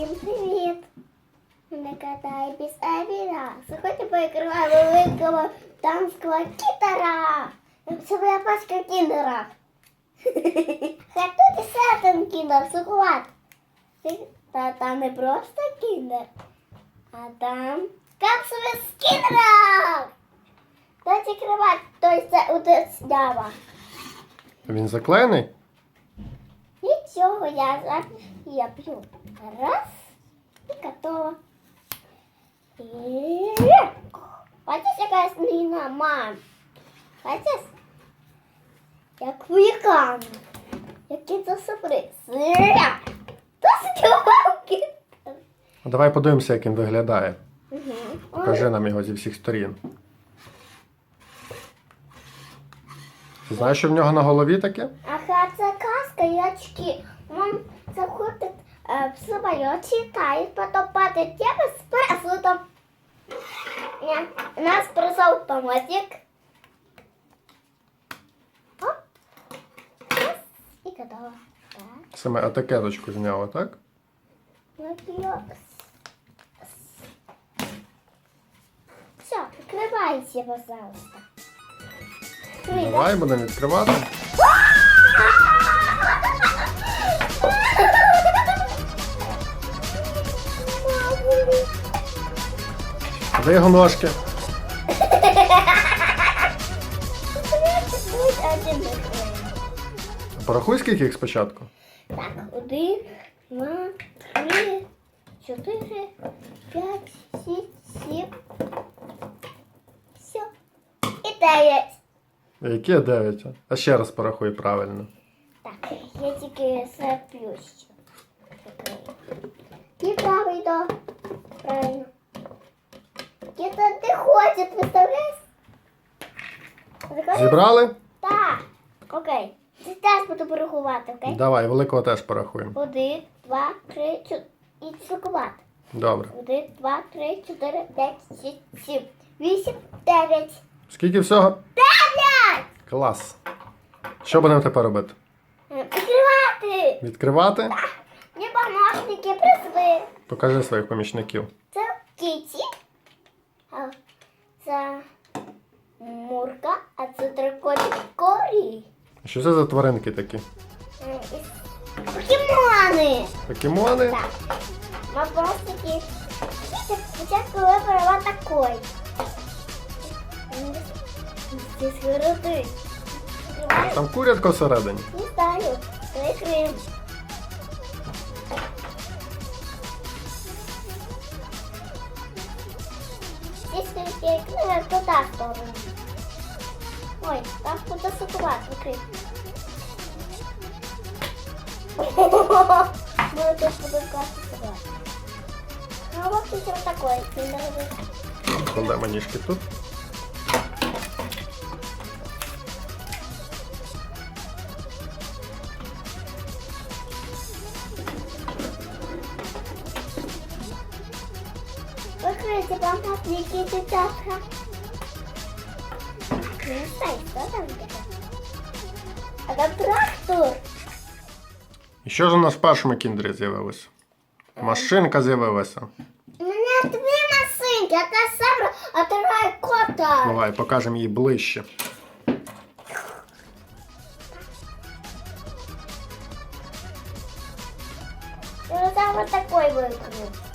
Всім привіт! Мене катає без Авіра. Сьогодні поіграємо великого танського кітара. Це моя пачка кіндера. Хай тут і сетен кіндер, шоколад. Та там не просто кіндер, а там капсули з кіндера. Дайте кривать, той це утеснява. Він заклеєний? Нічого, я зараз я п'ю. Раз і готово. І... Бачиш, яка зміна, мам? Бачиш? Як вулкан. Який це сюрприз. Досить вовки. Давай подивимося, як він виглядає. Угу. Покажи нам його зі всіх сторін. Ти знаєш, що в нього на голові таке? Очки. Он заходить е, в самоліті, літає, потім падає тема з парашутом. Ня- Нас призов помощник. Оп. Раз, готово. Так, Саме етикеточку зняла, так? Все, открывайте, пожалуйста. Давай будемо відкривати. Де його ножки? Порахуй, скільки їх спочатку. Так, один, два, три, чотири, п'ять, шість, сім. Все. І дев'ять. Які дев'ять? А ще раз порахуй правильно. Так, я тільки ще. І правий до. Правильно. Где-то не представляєш? Зібрали? Так. Окей. Ти теж буду порахувати, окей? Давай, великого теж порахуємо. Один, два, три, чотири. І цукувати. Добре. Один, два, три, чотири, п'ять, шість, сім, вісім, дев'ять. Скільки всього? Дев'ять! Клас. Що будемо тепер робити? Е, Відкривати! Відкривати? Мені помощники прийшли. Покажи своїх помічників. Це Кіті. Це Мурка, а це дракончик Корі. Що це за тваринки такі? Е, Покемони! Покемони? Так. Вопросики. Кітя спочатку вибрала такой. Здесь городить. Там курятка всередині. Не знаю. Закрив. Я э, туда сторону. Ой, там куда сакуват, смотри. Было тоже куда сакуват. Ну вот тут вот такой. Куда манишки тут? Не знаю, что там где-то. А там трактор. І що ж у нас в першому кіндері з'явилося? Машинка з'явилася. У меня две машинки. Одна сабра, а вторая кота. Давай, покажемо її ближче. Я там вот такой выкрыл.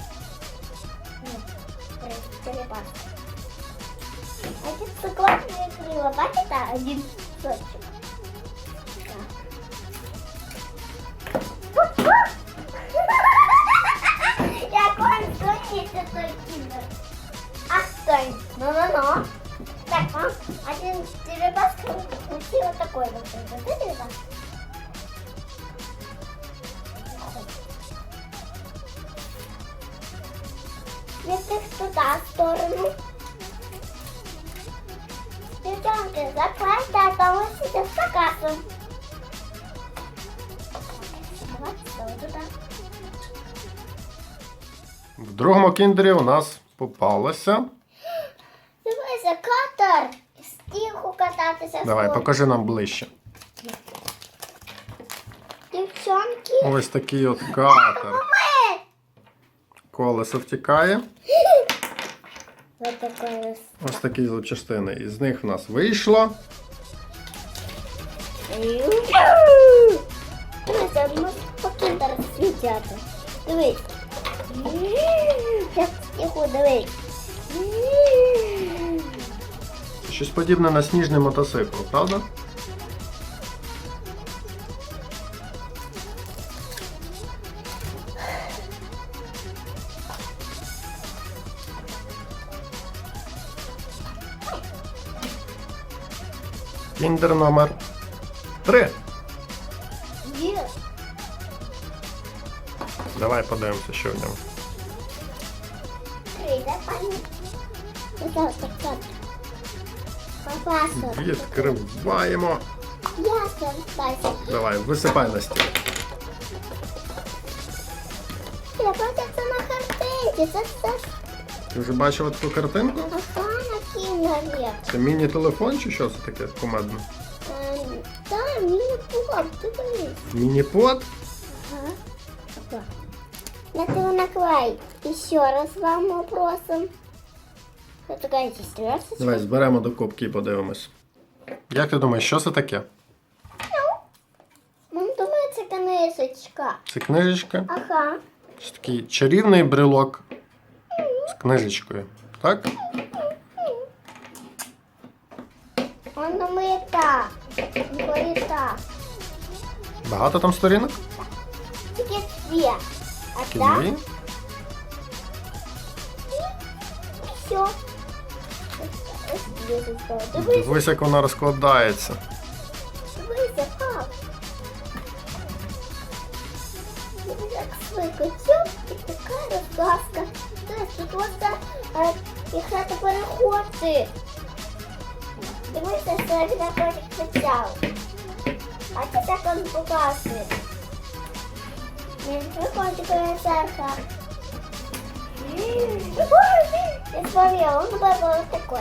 Черепашка. А тут цикла выкрыла. Бачите, один сочек. Дівчонки, закладьте, сидите з касом. В другому кіндері у нас попалося. Дивися, катер. Стіху кататися. Давай, скоро. покажи нам ближче. Дівчонки. Ось такий от катер. Колесо втікає. Ось такі запчастини. Із них в нас вийшло. Світяти. Дивись. Тихо, дивись. Щось подібне на сніжний мотоцикл, правда? Кіндер номер 3. Є. Давай подивимося, що в ньому. Ой, да, пані? Ось так, так. Папасо. Відкриваємо. Ясно, Пася. Давай, висипай на стіл. Я бачу, це на картинці. Це все. Ти вже бачила таку картинку? Ага, Це міні-телефон чи що це таке кумедне? Ем, Та, пугав, ти дивись. Міні-под? Ага. Так. На ты наклей. Еще раз вам вопросом. Трясочка. Давай зберемо до кубки і подивимось. Як ти думаєш, що це таке? Мам, думаю, це книжечка. Це книжечка? Ага. Це такий чарівний брелок з книжечкою. Так? Он думає так. Так. Багато там сторінок? Тільки дві. А так Дві? все. Ось. Дивись, як вона розкладається. дивися, пап. Як свикотів і така розказка. Дивись, тут ось е, і хата переходить. Дивися, що він також почав. А це так він показує. Він виходить пересерха. Я смотрела, он был вот такой.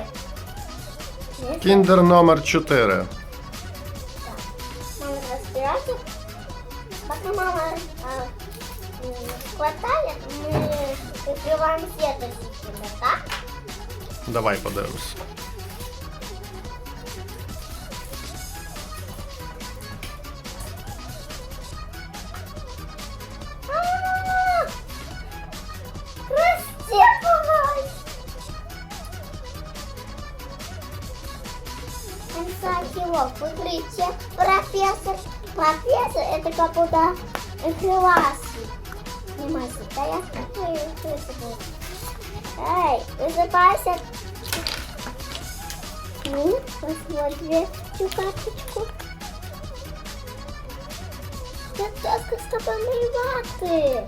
Кіндер номер 4. Мама разбирается. Пока мама а, м, хватает, мы открываем следующий кино, так? Давай подивимось. только куда классы. Не ну, мази, да я скакаю высыпаю. Эй, высыпайся. Ну, посмотри всю карточку. Я доска с тобой наливати.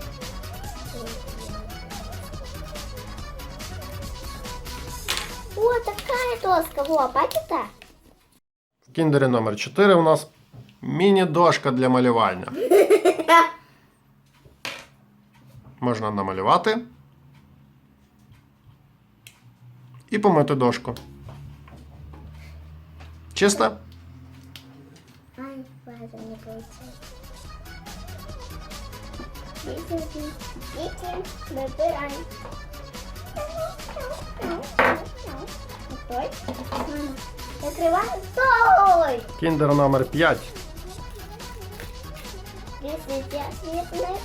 О, такая доска, во, пакета. Кіндери номер 4 у нас міні-дошка для малювання. Можна намалювати і помити дошку. Чисто? Ай, ладно, не получается. Дети, дети, выбираем. Стой. Мама, Закрываем. Стой! Кіндер номер 5. Нет, нет.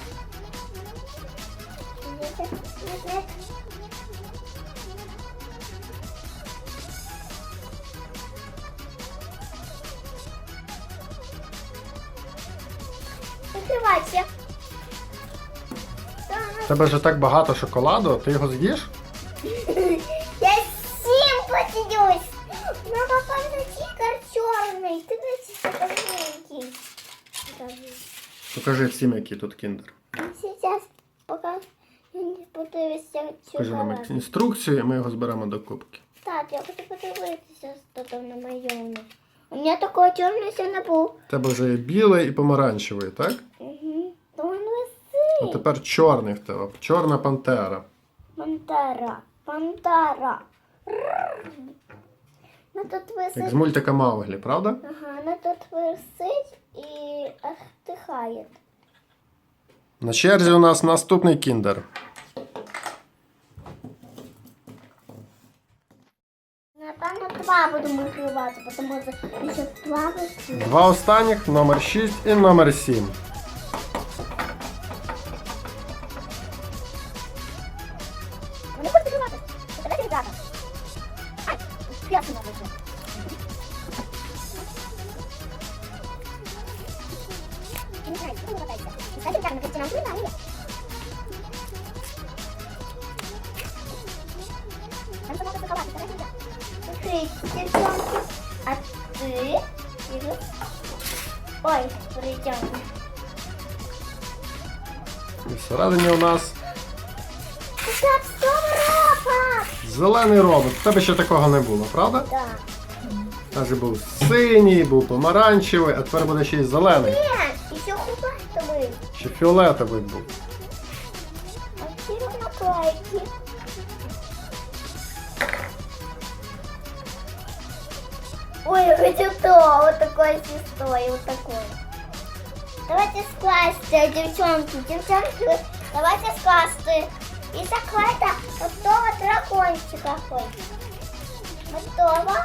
Закрывайся. У тебе вже так багато шоколаду, ти його з'їш? Покажи всім, який тут кіндер. Сейчас пока я не подивлюся Покажи нам інструкцію, і ми його зберемо до кубки. Так, я хочу подивитися, що там на моєму. У мене такого чорного ще не було. У тебе вже є білий і помаранчевий, так? Угу. То він А висить. тепер чорний в тебе. Чорна пантера. Пантера. Пантера. Ну тут Як з висить. мультика Мауглі, правда? Ага, ну тут висить і отдыхает. На черзі у нас наступний кіндер. Напевно, два будемо відкривати, тому що два висить. Два останніх номер 6 і номер 7. Ой. І всередині у нас зелений робот. В тебе ще такого не було, правда? Да. Каже, був синій, був помаранчевий, а тепер буде ще й зелений. Нет, еще хубастый. Ще фіолетовий був. А где наклейки? Ой, хочу то, вот такой сестой, вот такой. Давайте скласти, девчонки, девчонки, давайте скласти. І заклейте вот того дракончика хоть. Готово.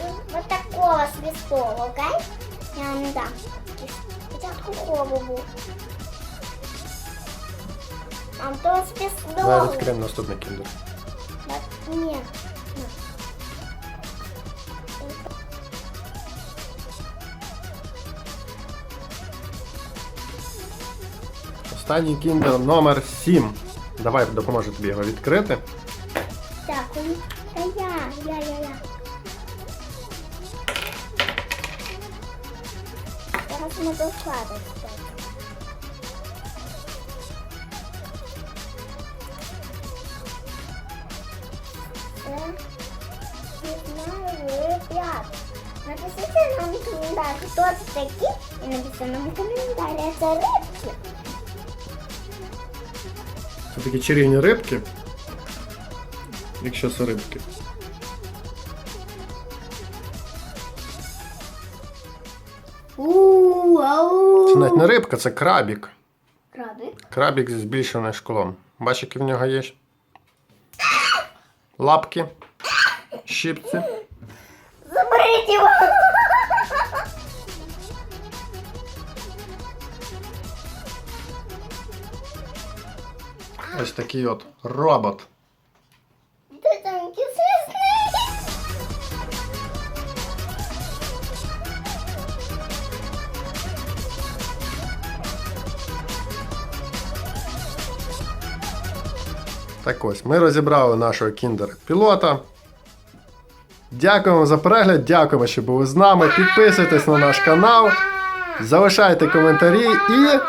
И вот такого свистого, окей? Я вам дам. Спочатку голову. А то Давай свистого. відкриємо наступний кіндер. Так, Останній кіндер номер 7. Давай допоможу тобі його відкрити. Дякую. Та я, я, я, я. Зараз ми докладемо. Напишіть нам в коментарі, хто це такі, і напишіть нам в коментарі, це рибки. Такі чарівні рибки. Якщо це рибки. Це навіть не рибка, це крабік. Крабик. Крабік зі збільшеним шклом. Бачиш, які в нього є? Лапки, щипці. Заберіть його! Ось такий от робот. Ти там. Так ось, ми розібрали нашого кіндер-пілота. Дякуємо за перегляд, дякуємо, що були з нами. Підписуйтесь на наш канал, залишайте коментарі і